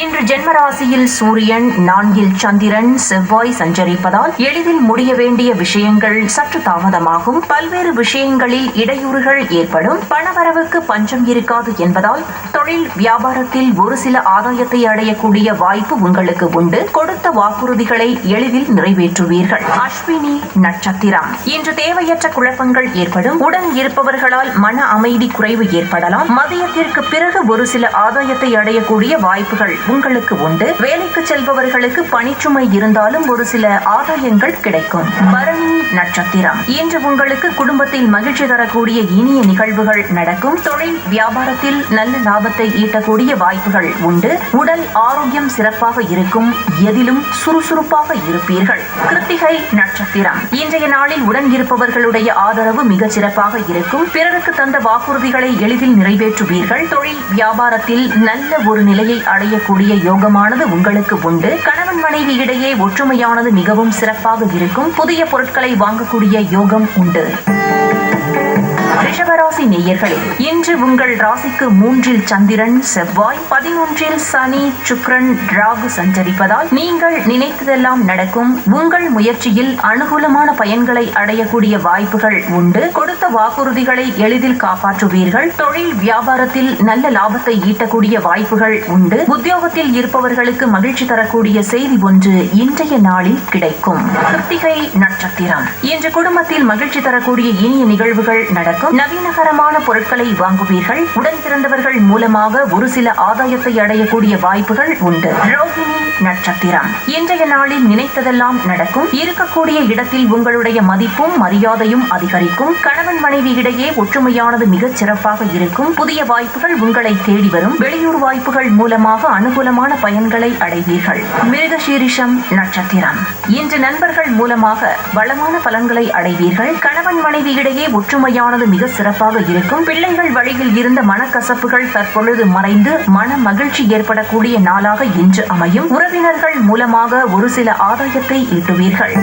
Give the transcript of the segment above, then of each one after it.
இன்று ஜென்மராசியில் சூரியன் நான்கில் சந்திரன் செவ்வாய் சஞ்சரிப்பதால் எளிதில் முடிய வேண்டிய விஷயங்கள் சற்று தாமதமாகும். பல்வேறு விஷயங்களில் இடையூறுகள் ஏற்படும். பணவரவுக்கு பஞ்சம் இருக்காது என்பதால் தொழில் வியாபாரத்தில் ஒரு சில ஆதாயத்தை அடையக்கூடிய வாய்ப்பு உங்களுக்கு உண்டு. கொடுத்த வாக்குறுதிகளை எளிதில் நிறைவேற்றுவீர்கள். அஸ்வினி நட்சத்திரம். இன்று தேவையற்ற குழப்பங்கள் ஏற்படும். உடன் இருப்பவர்களால் மன அமைதி குறைவு ஏற்படலாம். மதியத்திற்கு பிறகு ஒரு சில ஆதாயத்தை அடையக்கூடிய வாய்ப்புகள் உங்களுக்கு உண்டு. வேலைக்கு செல்பவர்களுக்கு பணிச்சுமை இருந்தாலும் ஒரு சில ஆதாயங்கள் கிடைக்கும். பரணி நட்சத்திரம். இன்று உங்களுக்கு குடும்பத்தில் மகிழ்ச்சி தரக்கூடிய இனிய நிகழ்வுகள் நடக்கும். தொழில் வியாபாரத்தில் நல்ல லாபத்தை ஈட்டக்கூடிய வாய்ப்புகள் உண்டு. உடல் ஆரோக்கியம் சிறப்பாக இருக்கும். எதிலும் சுறுசுறுப்பாக இருப்பீர்கள். கிருத்திகை நட்சத்திரம். இன்றைய நாளில் உடன் இருப்பவர்களுடைய ஆதரவு மிக சிறப்பாக இருக்கும். பிறருக்கு தந்த வாக்குறுதிகளை எளிதில் நிறைவேற்றுவீர்கள். தொழில் வியாபாரத்தில் நல்ல ஒரு நிலையை அடையக்கூடிய யோகமானது உங்களுக்கு உண்டு. கணவன் மனைவி இடையே ஒற்றுமையானது மிகவும் சிறப்பாக இருக்கும். புதிய பொருட்களை வாங்கக்கூடிய யோகம் உண்டு. ரிஷபராசி நேயர்களே இன்று உங்கள் ராசிக்கு மூன்றில் சந்திரன் செவ்வாய் பதினொன்றில் சனி சுக்ரன் ராகு சஞ்சரிப்பதால் நீங்கள் நினைத்ததெல்லாம் நடக்கும். உங்கள் முயற்சியில் அனுகூலமான பயன்களை அடையக்கூடிய வாய்ப்புகள் உண்டு. கொடுத்த வாக்குறுதிகளை எளிதில் காப்பாற்றுவீர்கள். தொழில் வியாபாரத்தில் நல்ல லாபத்தை ஈட்டக்கூடிய வாய்ப்புகள் உண்டு. உத்தியோகத்தில் இருப்பவர்களுக்கு மகிழ்ச்சி தரக்கூடிய செய்தி ஒன்று இன்றைய நாளில் கிடைக்கும். கிருத்திகை நட்சத்திரம். இன்று குடும்பத்தில் மகிழ்ச்சி தரக்கூடிய இனிய நிகழ்வுகள் நடக்கும். நவீனகரமான பொருட்களை வாங்குவீர்கள். உடன் பிறந்தவர்கள் மூலமாக ஒரு சில ஆதாயத்தை அடையக்கூடிய வாய்ப்புகள் உண்டு. ரோஹிணி நட்சத்திரம். இன்றைய நாளில் நினைத்ததெல்லாம் நடக்கும். இருக்கக்கூடிய இடத்தில் உங்களுடைய மதிப்பும் மரியாதையும் அதிகரிக்கும். கணவன் மனைவி இடையே ஒற்றுமையானது மிகச் சிறப்பாக இருக்கும். புதிய வாய்ப்புகள் உங்களை தேடி வரும். வெளியூர் வாய்ப்புகள் மூலமாக அனுகூலமான பயன்களை அடைவீர்கள். மிருகசீரிஷம் நட்சத்திரம். இன்று நண்பர்கள் மூலமாக வளமான பலன்களை அடைவீர்கள். கணவன் மனைவி இடையே ஒற்றுமையானது மிக சிறப்பாக இருக்கும். பிள்ளைகள் வழியில் இருந்த மனக்கசப்புகள் தற்பொழுது மறைந்து மன மகிழ்ச்சி ஏற்படக்கூடிய நாளாக இன்று அமையும். உறவினர்கள் மூலமாக ஒரு சில ஆதாயத்தை ஈட்டுவீர்கள்.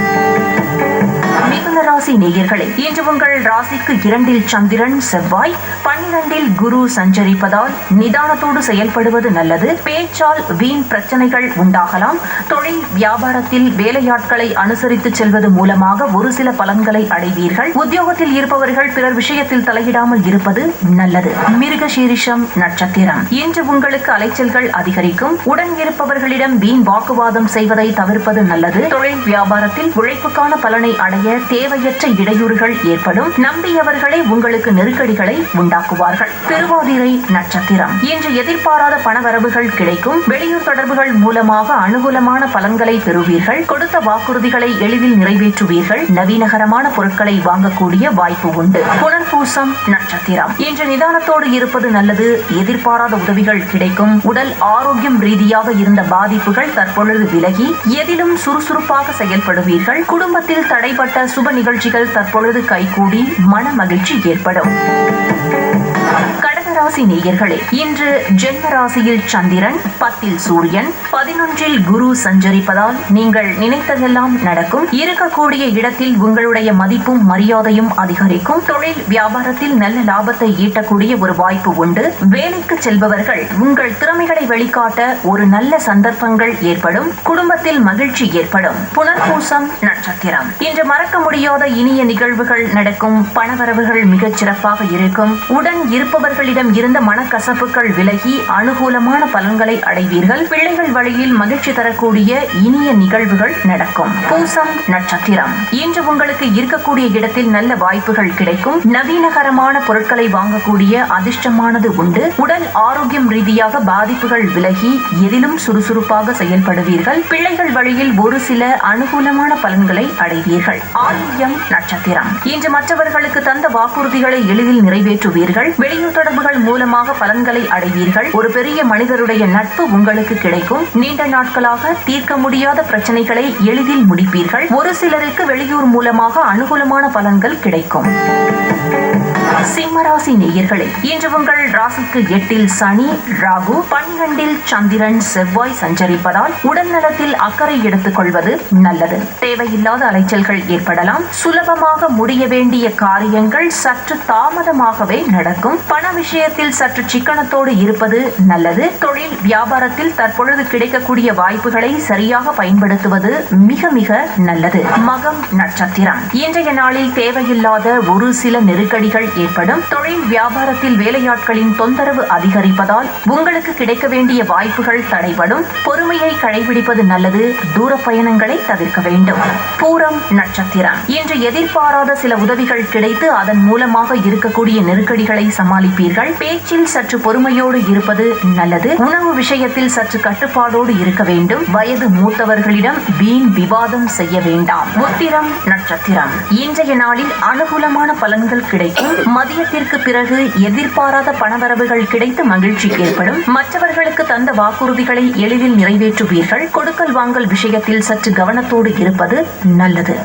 மிதுன ராசி நேயர்களே இன்று உங்கள் ராசிக்கு இரண்டில் சந்திரன் செவ்வாய் பன்னிரண்டில் குரு சஞ்சரிப்பதால் நிதானத்தோடு செயல்படுவது நல்லது. பேச்சால் வீண் பிரச்சனைகள் உண்டாகலாம். தொழில் வியாபாரத்தில் வேலையாட்களை அனுசரித்து செல்வது மூலமாக ஒரு சில பலன்களை அடைவீர்கள். உத்தியோகத்தில் இருப்பவர்கள் பிறர் விஷயத்தில் தலையிடாமல் இருப்பது நல்லது. மிருகசீரிஷம் நட்சத்திரம். இன்று உங்களுக்கு அலைச்சல்கள் அதிகரிக்கும். உடன் இருப்பவர்களிடம் வீண் வாக்குவாதம் செய்வதை தவிர்ப்பது நல்லது. தொழில் வியாபாரத்தில் உழைப்புக்கான பலனை அடைய தேவையற்ற இடையூறுகள் ஏற்படும் நம்பியவர்களே உங்களுக்கு நெருக்கடிகளை உண்டாக்குவார்கள். திருவாதிரை நட்சத்திரம். இன்று எதிர்பாராத பணவரவுகள் கிடைக்கும். வெளியூர் தொடர்புகள் மூலமாக அனுகூலமான பலன்களை பெறுவீர்கள். கொடுத்த வாக்குறுதிகளை எளிதில் நிறைவேற்றுவீர்கள். நவீனகரமான பொருட்களை வாங்கக்கூடிய வாய்ப்பு உண்டு. புனர்பூசம் நட்சத்திரம். இன்று நிதானத்தோடு இருப்பது நல்லது. எதிர்பாராத உதவிகள் கிடைக்கும். உடல் ஆரோக்கியம் ரீதியாக இருந்த பாதிப்புகள் தற்பொழுது விலகி எதிலும் சுறுசுறுப்பாக செயல்படுவீர்கள். குடும்பத்தில் தடைப்பட்ட சுப நிகழ்ச்சிகள் தற்பொழுது கைகூடி மன மகிழ்ச்சி ஏற்படும். கடகராசி நேயர்களே இன்று ஜென்ம ராசியில் சந்திரன் பத்தில் சூரியன் பதினொன்றில் குரு சஞ்சரிப்பதால் நீங்கள் நினைத்ததெல்லாம் நடக்கும். இருக்கக்கூடிய இடத்தில் உங்களுடைய மதிப்பும் மரியாதையும் அதிகரிக்கும். தொழில் வியாபாரத்தில் நல்ல லாபத்தை ஈட்டக்கூடிய ஒரு வாய்ப்பு உண்டு. வேலைக்கு செல்பவர்கள் உங்கள் திறமைகளை வெளிக்காட்ட ஒரு நல்ல சந்தர்ப்பங்கள் ஏற்படும். குடும்பத்தில் மகிழ்ச்சி ஏற்படும். புனர்பூசம் நட்சத்திரம். இன்று மறக்க முடியாத இனிய நிகழ்வுகள் நடக்கும். பணவரவுகள் மிகச் சிறப்பாக இருக்கும். உடன் இருப்பவர்களிடம் இருந்த மனக்கசப்புகள் விலகி அனுகூலமான பலன்களை அடைவீர்கள். பிள்ளைகள் வழியில் மகிழ்ச்சி தரக்கூடிய இனிய நிகழ்வுகள் நடக்கும். பூசம் நட்சத்திரம். இன்று உங்களுக்கு இருக்கக்கூடிய இடத்தில் நல்ல வாய்ப்புகள் கிடைக்கும். நவீனகரமான பொருட்களை வாங்கக்கூடிய அதிர்ஷ்டமானது உண்டு. உடல் ஆரோக்கியம் ரீதியாக பாதிப்புகள் விலகி எதிலும் சுறுசுறுப்பாக செயல்படுவீர்கள். பிள்ளைகள் வழியில் ஒரு சில அனுகூலமான பலன்களை அடைவீர்கள். ஆரோக்கியம் நட்சத்திரம். இன்று மற்றவர்களுக்கு தந்த வாக்குறுதிகளை எளிதில் நிறைவேற்றுவீர்கள். வெளியூர் தொடர்புகள் மூலமாக பலன்களை அடைவீர்கள். ஒரு பெரிய மனிதருடைய நட்பு உங்களுக்கு கிடைக்கும். நீண்ட நாட்களாக தீர்க்க முடியாத பிரச்சனைகளை எளிதில் முடிப்பீர்கள். ஒரு சிலருக்கு வெளியூர் மூலமாக அனுகூலமான பலன்கள் கிடைக்கும். சிம்மராசி நேயர்களே இன்று உங்கள் ராசிக்கு எட்டில் சனி ராகு பன்னிரண்டில் சந்திரன் செவ்வாய் சஞ்சரிப்பதால் உடல் நலத்தில் அக்கறை எடுத்துக் கொள்வது நல்லது. தேவையில்லாத அலைச்சல்கள் ஏற்படலாம். சுலபமாக முடிய வேண்டிய காரியங்கள் சற்று தாமதமாகவே நடக்கும். பண விஷயத்தில் சற்று சிக்கனத்தோடு இருப்பது நல்லது. தொழில் வியாபாரத்தில் தற்பொழுது கிடைக்கக்கூடிய வாய்ப்புகளை சரியாக பயன்படுத்துவது மிக மிக நல்லது. மகம் நட்சத்திரம். இன்றைய நாளில் தேவையில்லாத ஒரு சில நெருக்கடிகள் ஏற்படும் தொழில் வியாபாரத்தில் வேலையாட்களின் தொந்தரவு அதிகரிப்பதால் உங்களுக்கு கிடைக்க வேண்டிய வாய்ப்புகள் தடைபடும். பொறுமையை கடைபிடிப்பது நல்லது. தூர பயணங்களை தவிர்க்க வேண்டும். பூரம் நட்சத்திரம். இன்று எதிர்பாராத சில உதவிகள் கிடைத்து அதன் மூலமாக இருக்கக்கூடிய நெருக்கடிகளை சமாளிப்பீர்கள். பேச்சில் சற்று பொறுமையோடு இருப்பது நல்லது. உணவு விஷயத்தில் சற்று கட்டுப்பாடோடு இருக்க வேண்டும். வயது மூத்தவர்களிடம் வீண் விவாதம் செய்ய வேண்டாம். உத்திரம் நட்சத்திரம். இன்றைய நாளில் அனுகூலமான பலன்கள் கிடைக்கும். மதியத்திற்கு பிறகு எதிர்பாராத பணவரவுகள் கிடைத்து மகிழ்ச்சி ஏற்படும். மற்றவர்களுக்கு தந்த வாக்குறுதிகளை எளிதில் நிறைவேற்றுவீர்கள். கொடுக்கல் வாங்கல் விஷயத்தில் சற்று கவனத்தோடு இருப்பது நல்லது.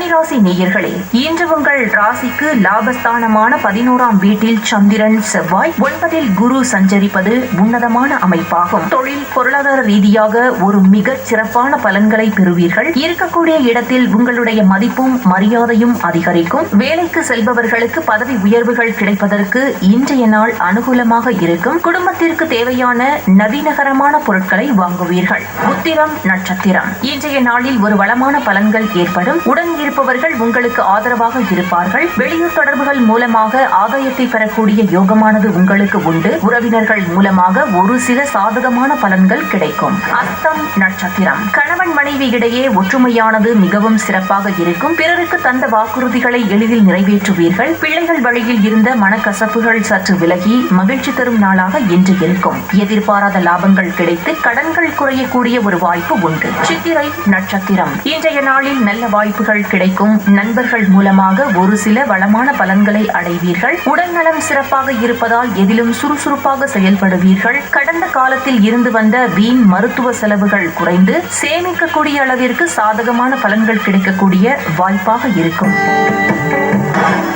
கன்னிராசி நேயர்களே இன்று உங்கள் ராசிக்கு லாபஸ்தானமான பதினோராம் வீட்டில் சந்திரன் செவ்வாய் ஒன்பதில் குரு சஞ்சரிப்பது உன்னதமான அமைப்பாகும். தொழில் பொருளாதார ரீதியாக ஒரு மிக சிறப்பான பலன்களை பெறுவீர்கள். இருக்கக்கூடிய இடத்தில் உங்களுடைய மதிப்பும் மரியாதையும் அதிகரிக்கும். வேலைக்கு செல்பவர்களுக்கு பதவி உயர்வுகள் கிடைப்பதற்கு இன்றைய நாள் அனுகூலமாக இருக்கும். குடும்பத்திற்கு தேவையான நவீனகரமான பொருட்களை வாங்குவீர்கள். உத்திரம் நட்சத்திரம். இன்றைய நாளில் ஒரு வளமான பலன்கள் ஏற்படும். உடன் இருப்பவர்கள் உங்களுக்கு ஆதரவாக இருப்பார்கள். வெளியூர் தொடர்புகள் மூலமாக ஆதாயத்தை பெறக்கூடிய யோகமானது உங்களுக்கு உண்டு. உறவினர்கள் மூலமாக ஒரு சில சாதகமான பலன்கள் கிடைக்கும். அஸ்தம் நட்சத்திரம். கணவன் மனைவி இடையே ஒற்றுமையானது மிகவும் சிறப்பாக இருக்கும். பிறருக்கு தந்த வாக்குறுதிகளை எளிதில் நிறைவேற்றுவீர்கள். பிள்ளைகள் வழியில் இருந்த மனக்கசப்புகள் சற்று விலகி மகிழ்ச்சி தரும் நாளாக இன்று இருக்கும். எதிர்பாராத லாபங்கள் கிடைத்து கடன்கள் குறையக்கூடிய ஒரு வாய்ப்பு உண்டு. சித்திரை நட்சத்திரம். இன்றைய நாளில் நல்ல வாய்ப்புகள் கிடைக்கும். கிடைக்கும். நண்பர்கள் மூலமாக ஒரு சில வளமான பலன்களை அடைவீர்கள். உடல்நலம் சிறப்பாக இருப்பதால் எதிலும் சுறுசுறுப்பாக செயல்படுவீர்கள். கடந்த காலத்தில் இருந்து வந்த வீண் மருத்துவ செலவுகள் குறைந்து சேமிக்கக்கூடிய அளவிற்கு சாதகமான பலன்கள் கிடைக்கக்கூடிய வாய்ப்பாக இருக்கும்.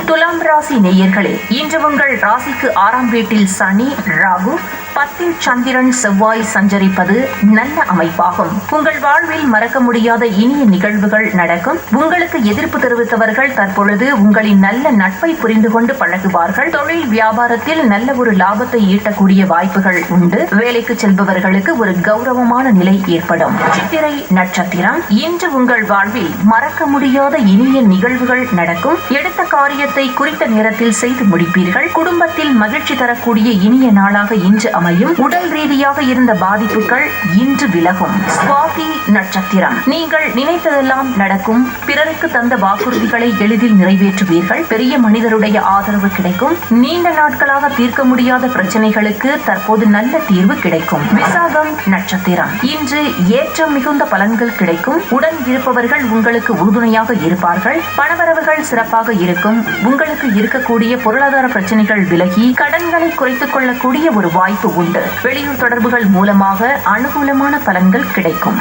துலாம் ராசி நேயர்களே இன்று உங்கள் ராசிக்கு ஆறாம் வீட்டில் சனி ராகு பத்தில் சந்திரன் செவ்வாய் சஞ்சரிப்பது நல்ல அமைப்பாகும். உங்கள் வாழ்வில் மறக்க முடியாத இனிய நிகழ்வுகள் நடக்கும். உங்களுக்கு எதிர்ப்பு தெரிவித்தவர்கள் தற்பொழுது உங்களின் நல்ல நட்பை புரிந்து கொண்டு பழகுவார்கள். தொழில் வியாபாரத்தில் நல்ல ஒரு லாபத்தை ஈட்டக்கூடிய வாய்ப்புகள் உண்டு. வேலைக்கு செல்பவர்களுக்கு ஒரு கௌரவமான நிலை ஏற்படும். சித்திரை நட்சத்திரம். இன்று உங்கள் வாழ்வில் மறக்க முடியாத இனிய நிகழ்வுகள் நடக்கும். எடுத்த காரியத்தை குறித்த நேரத்தில் செய்து முடிப்பீர்கள். குடும்பத்தில் மகிழ்ச்சி தரக்கூடிய இனிய நாளாக இன்று அமையும் உடல் ரீதியாக இருந்த பாதிப்புகள் இன்று விலகும். சுவாதி நட்சத்திரம். நீங்கள் நினைத்ததெல்லாம் நடக்கும். பிறருக்கு தந்த வாக்குறுதிகளை எளிதில் நிறைவேற்றுவீர்கள். பெரிய மனிதருடைய ஆதரவு கிடைக்கும். நீண்ட நாட்களாக தீர்க்க முடியாத பிரச்சனைகளுக்கு தற்போது நல்ல தீர்வு கிடைக்கும். விசாகம் நட்சத்திரம். இன்று ஏற்றம் மிகுந்த பலன்கள் கிடைக்கும். உடன் இருப்பவர்கள் உங்களுக்கு உறுதுணையாக இருப்பார்கள். பணவரவுகள் சிறப்பாக இருக்கும். உங்களுக்கு இருக்கக்கூடிய பொருளாதார பிரச்சனைகள் விலகி கடன்களை குறைத்துக் கொள்ளக்கூடிய ஒரு வாய்ப்பு உண்டு. வெளியூர் தொடர்புகள் மூலமாக அனுகூலமான பலன்கள் கிடைக்கும்.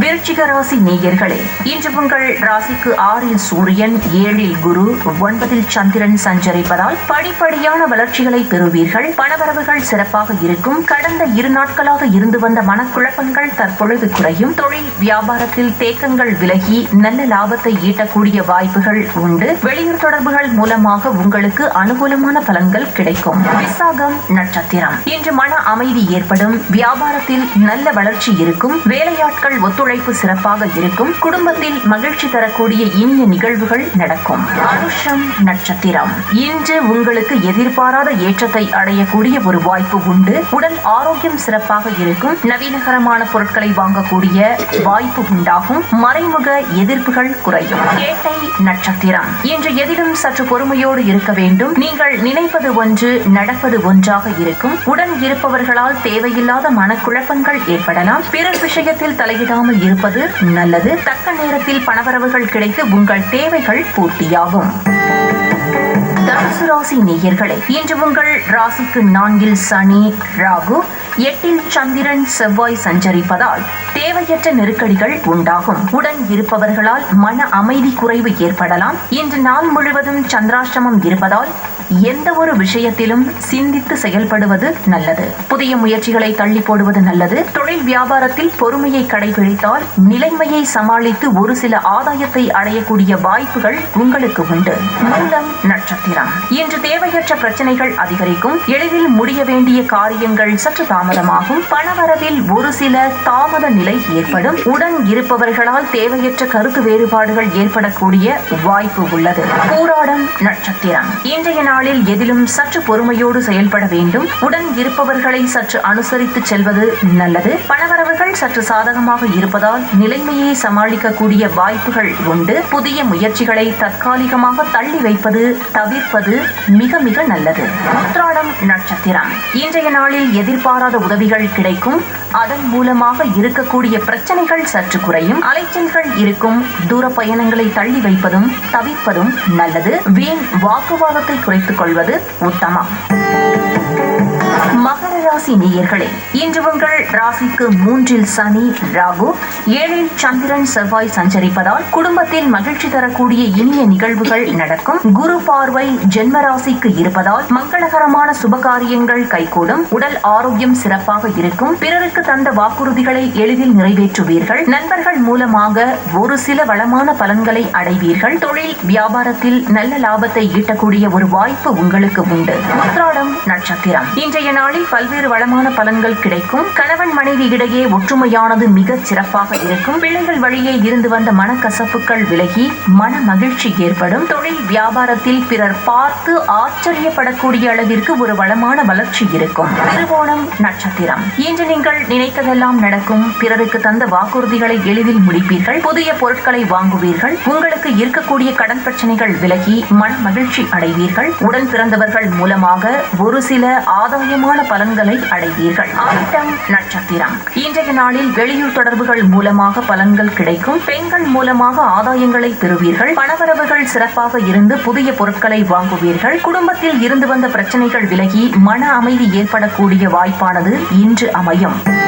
விருச்சிக ராசி நேயர்களே இன்று உங்கள் ராசிக்கு ஆறில் சூரியன் ஏழில் குரு ஒன்பதில் சந்திரன் சஞ்சரிப்பதால் படிப்படியான வளர்ச்சிகளை பெறுவீர்கள். பணவரவுகள் சிறப்பாக இருக்கும். கடந்த இரு நாட்களாக இருந்து வந்த மனக்குழப்பங்கள் தற்பொழுது குறையும். தொழில் வியாபாரத்தில் தேக்கங்கள் விலகி நல்ல லாபத்தை ஈட்டக்கூடிய வாய்ப்புகள் உண்டு. வெளியூர் தொடர்புகள் மூலமாக உங்களுக்கு அனுகூலமான பலன்கள் கிடைக்கும். விசாகம் நட்சத்திரம். இன்று மன அமைதி ஏற்படும். வியாபாரத்தில் நல்ல வளர்ச்சி இருக்கும். வேலை வேலையாட்கள் ஒத்துழைப்பு சிறப்பாக இருக்கும். குடும்பத்தில் மகிழ்ச்சி தரக்கூடிய இனிய நிகழ்வுகள் நடக்கும். அனுஷம் நட்சத்திரம். இன்று உங்களுக்கு எதிர்பாராத ஏற்றத்தை அடையக்கூடிய ஒரு வாய்ப்பு உண்டு. உடல் ஆரோக்கியம் சிறப்பாக இருக்கும். நவீனகரமான பொருட்களை வாங்கக்கூடிய வாய்ப்பு உண்டாகும். மறைமுக எதிர்ப்புகள் குறையும். கேட்டை நட்சத்திரம். இன்று எதிலும் சற்று பொறுமையோடு இருக்க வேண்டும். நீங்கள் நினைப்பது ஒன்று நடப்பது ஒன்றாக இருக்கும். உடன் இருப்பவர்களால் தேவையில்லாத மனக்குழப்பங்கள் ஏற்படலாம். பிறர் விஷயத்தில் தலையிடாமல் இருப்பது நல்லது. தக்க நேரத்தில் பணவரவுகள் கிடைத்து உங்கள் தேவைகள் பூர்த்தியாகும். தனுசு ராசி நேயர்களே இன்று உங்கள் ராசிக்கு நான்கில் சனி ராகு எட்டில் சந்திரன் செவ்வாய் சஞ்சரிப்பதால் தேவையற்ற நெருக்கடிகள் உண்டாகும். உடன் இருப்பவர்களால் மன அமைதி குறைவு ஏற்படலாம். இன்று நாள் முழுவதும் சந்திராஷ்டமம் இருப்பதால் எந்த ஒரு விஷயத்திலும் சிந்தித்து செயல்படுவது நல்லது. புதிய முயற்சிகளை தள்ளி போடுவது நல்லது. தொழில் வியாபாரத்தில் பொறுமையை கடைபிடித்தால் நிலைமையை சமாளித்து ஒரு சில ஆதாயத்தை அடையக்கூடிய வாய்ப்புகள் உங்களுக்கு உண்டு. மூலம் நட்சத்திரம். இன்று தேவையற்ற பிரச்சனைகள் அதிகரிக்கும். எளிதில் முடிய வேண்டிய காரியங்கள் சற்று தாமதமாகும். பணவரவில் ஒரு சில தாமத நிலை ஏற்படும். உடன் இருப்பவர்களால் தேவையற்ற கருத்து வேறுபாடுகள் ஏற்படக்கூடிய வாய்ப்பு உள்ளது. பூராடம் நட்சத்திரம். இன்றைய நாளில் எதிலும் சற்று பொறுமையோடு செயல்பட வேண்டும். உடன் இருப்பவர்களை சற்று அனுசரித்து செல்வது நல்லது. பணவரவுகள் சற்று சாதகமாக இருப்பதால் நிலைமையை சமாளிக்கக்கூடிய வாய்ப்புகள் உண்டு. புதிய முயற்சிகளை தற்காலிகமாக தள்ளி வைப்பது தவிர தவிர்ப்பது மிக மிக நல்லது. உத்ராடம் நட்சத்திரம். இன்றைய நாளில் எதிர்பாராத உதவிகள் கிடைக்கும். அதன் மூலமாக இருக்கக்கூடிய பிரச்சனைகள் சற்று குறையும். அலைச்சல்கள் இருக்கும். தூர பயணங்களை தள்ளி வைப்பதும் தவிர்ப்பதும் நல்லது. வீண் வாக்குவாதத்தை குறைத்துக் கொள்வது உத்தமம். மகர ராசி நேயர்களே இன்று உங்கள் ராசிக்கு மூன்றில் சனி ராகு ஏழில் சந்திரன் செவ்வாய் சஞ்சரிப்பதால் குடும்பத்தில் மகிழ்ச்சி தரக்கூடிய இனிய நிகழ்வுகள் நடக்கும். குரு பார்வை ஜென்ம ராசிக்கு இருப்பதால் மங்களகரமான சுபகாரியங்கள் கைகூடும். உடல் ஆரோக்கியம் சிறப்பாக இருக்கும். பிறருக்கு தந்த வாக்குறுதிகளை எளிதில் நிறைவேற்றுவீர்கள். நண்பர்கள் மூலமாக ஒரு சில வளமான பலன்களை அடைவீர்கள். தொழில் வியாபாரத்தில் நல்ல லாபத்தை ஈட்டக்கூடிய ஒரு வாய்ப்பு உங்களுக்கு உண்டு. உத்ராடம் நட்சத்திரம். இன்றைய நாளில் பல்வேறு பல்வேறு வளமான பலன்கள் கிடைக்கும். கணவன் மனைவி இடையே ஒற்றுமையானது மிக சிறப்பாக இருக்கும். பிள்ளைகள் வழியே இருந்து வந்த மனக்கசப்புகள் விலகி மன மகிழ்ச்சி ஏற்படும். தொழில் வியாபாரத்தில் பிறர் பார்த்து ஆச்சரியப்படக்கூடிய அளவிற்கு ஒரு வளமான வளர்ச்சி இருக்கும். திருவோணம் நட்சத்திரம். இன்று நீங்கள் நினைத்ததெல்லாம் நடக்கும். பிறருக்கு தந்த வாக்குறுதிகளை எளிதில் முடிப்பீர்கள். புதிய பொருட்களை வாங்குவீர்கள். உங்களுக்கு இருக்கக்கூடிய கடன் பிரச்சனைகள் விலகி மன மகிழ்ச்சி அடைவீர்கள். உடன் பிறந்தவர்கள் மூலமாக ஒரு சில ஆதாயமான பலன்களை அடைவீர்கள். ஆட்டம் நட்சத்திரம். இன்றைய நாளில் வெளியூர் தொடர்புகள் மூலமாக பலன்கள் கிடைக்கும். பெண்கள் மூலமாக ஆதாயங்களை பெறுவீர்கள். பணவரவுகள் சிறப்பாக இருந்து புதிய பொருட்களை வாங்குவீர்கள். குடும்பத்தில் இருந்து வந்த பிரச்சனைகள் விலகி மன அமைதி ஏற்படக்கூடிய வாய்ப்பானது இன்று அமையும்.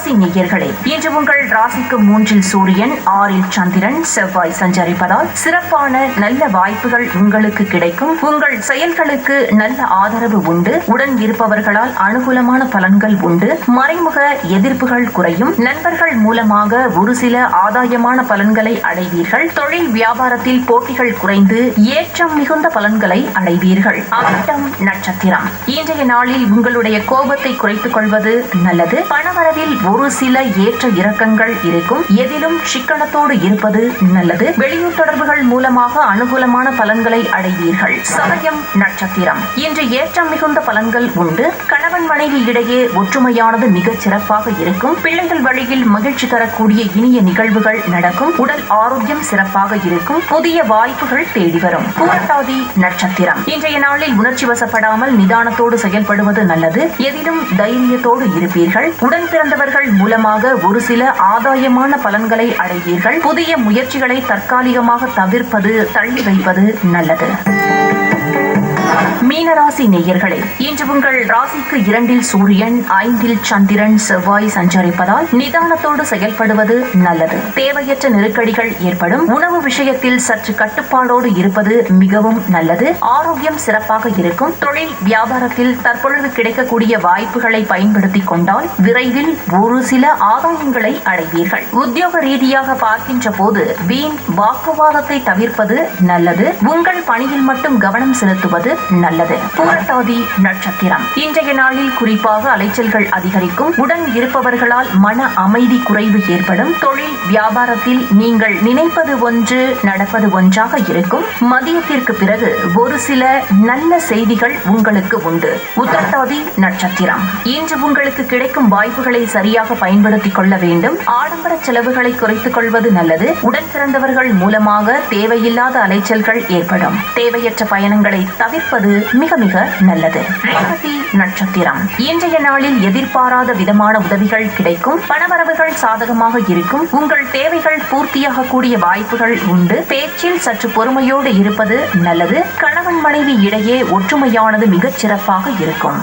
ராசி நேயர்களே இன்று உங்கள் ராசிக்கு மூன்றில் சூரியன் ஆறில் சந்திரன் செவ்வாய் சஞ்சரிப்பதால் சிறப்பான நல்ல வாய்ப்புகள் உங்களுக்கு கிடைக்கும். உங்கள் செயல்களுக்கு நல்ல ஆதரவு உண்டு. உடன் இருப்பவர்களால் அனுகூலமான பலன்கள் உண்டு. மறைமுக எதிர்ப்புகள் குறையும். நண்பர்கள் மூலமாக ஒரு சில ஆதாயமான பலன்களை அடைவீர்கள். தொழில் வியாபாரத்தில் போட்டிகள் குறைந்து ஏற்றம் மிகுந்த பலன்களை அடைவீர்கள். அவிட்டம் நட்சத்திரம். இன்றைய நாளில் உங்களுடைய கோபத்தை குறைத்துக் கொள்வது நல்லது. பணவரவில் ஒரு சில ஏற்ற இறக்கங்கள் இருக்கும். எதிலும் சிக்கனத்தோடு இருப்பது நல்லது. வெளியூர் தொடர்புகள் மூலமாக அனுகூலமான பலன்களை அடைவீர்கள். சமயம் நட்சத்திரம். இன்று ஏற்றம் மிகுந்த பலன்கள் உண்டு. கணவன் மனைவி இடையே ஒற்றுமையானது மிகச் சிறப்பாக இருக்கும். பிள்ளைகள் வழியில் மகிழ்ச்சி தரக்கூடிய இனிய நிகழ்வுகள் நடக்கும். உடல் ஆரோக்கியம் சிறப்பாக இருக்கும். புதிய வாய்ப்புகள் தேடி வரும். பூரட்டாதி நட்சத்திரம். இன்றைய நாளில் உணர்ச்சி வசப்படாமல் நிதானத்தோடு செயல்படுவது நல்லது. எதிலும் தைரியத்தோடு இருப்பீர்கள். உடன் பிறந்தவர்கள் மூலமாக ஒரு சில ஆதாயமான பலன்களை அடைவீர்கள். புதிய முயற்சிகளை தற்காலிகமாக தவிர்ப்பது தள்ளி வைப்பது நல்லது. மீனராசி நேயர்களே இன்று உங்கள் ராசிக்கு இரண்டில் சூரியன் ஐந்தில் சந்திரன் செவ்வாய் சஞ்சரிப்பதால் நிதானத்தோடு செயல்படுவது நல்லது. தேவையற்ற நெருக்கடிகள் ஏற்படும். உணவு விஷயத்தில் சற்று கட்டுப்பாடோடு இருப்பது மிகவும் நல்லது. ஆரோக்கியம் சிறப்பாக இருக்கும். தொழில் வியாபாரத்தில் தற்பொழுது கிடைக்கக்கூடிய வாய்ப்புகளை பயன்படுத்திக் கொண்டால் விரைவில் ஒரு சில ஆதாயங்களை அடைவீர்கள். உத்தியோக ரீதியாக பார்க்கின்ற போது வீண் வாக்குவாதத்தை தவிர்ப்பது நல்லது. உங்கள் பணியில் மட்டும் கவனம் செலுத்துவது நல்லது. பூரட்டாதி நட்சத்திரம். இன்றைய நாளில் குறிப்பாக அலைச்சல்கள் அதிகரிக்கும். உடன் இருப்பவர்களால் மன அமைதி குறைவு ஏற்படும். தொழில் வியாபாரத்தில் நீங்கள் நினைப்பது ஒன்று நடப்பது ஒன்றாக இருக்கும். மதியத்திற்கு பிறகு ஒரு சில நல்ல செய்திகள் உங்களுக்கு உண்டு. உத்தரட்டாதி நட்சத்திரம். இன்று உங்களுக்கு கிடைக்கும் வாய்ப்புகளை சரியாக பயன்படுத்திக் கொள்ள வேண்டும். ஆடம்பர செலவுகளை குறைத்துக் கொள்வது நல்லது. உடன் பிறந்தவர்கள் மூலமாக தேவையில்லாத அலைச்சல்கள் ஏற்படும். தேவையற்ற பயணங்களை தவிர்க்க இருப்பது மிக மிக நல்லது. நட்சத்திரம். இன்றைய நாளில் எதிர்பாராத விதமான உதவிகள் கிடைக்கும். பணவரவுகள் சாதகமாக இருக்கும். உங்கள் தேவைகள் பூர்த்தியாக கூடிய வாய்ப்புகள் உண்டு. பேச்சில் சற்று பொறுமையோடு இருப்பது நல்லது. கணவன் மனைவி இடையே ஒற்றுமையானது மிகச் சிறப்பாக இருக்கும்.